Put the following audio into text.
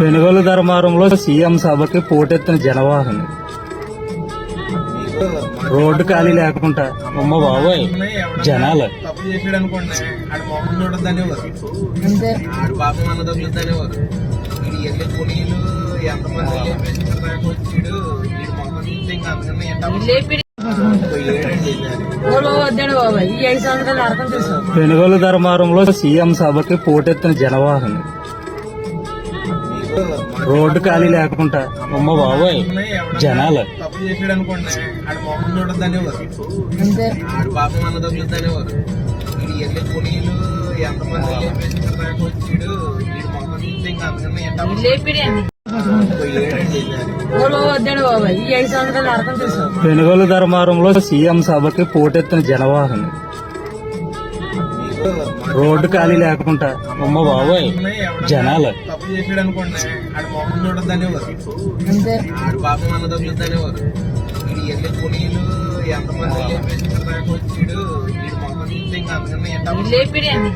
Penugolu ధర్మారంలో CM సభకి పోటెత్తిన జనవాహన్. Road ఖాళీ లేకుండా. అమ్మ బాబోయ్ జనాలు. పెనుగోలు ధర్మారంలో సీఎం సభకి పోటెత్తిన జనవాహన. రోడ్డు ఖాళీ లేకుండా. అమ్మ బాబాయ్. జనాలు. పెనుగోలు ధర్మారంలో సీఎం సభకి పోటెత్తిన జనవాహిని. రోడ్డు ఖాళీ లేకుండా. అమ్మ బాబోయ్ జనాలు. ఎంతమంది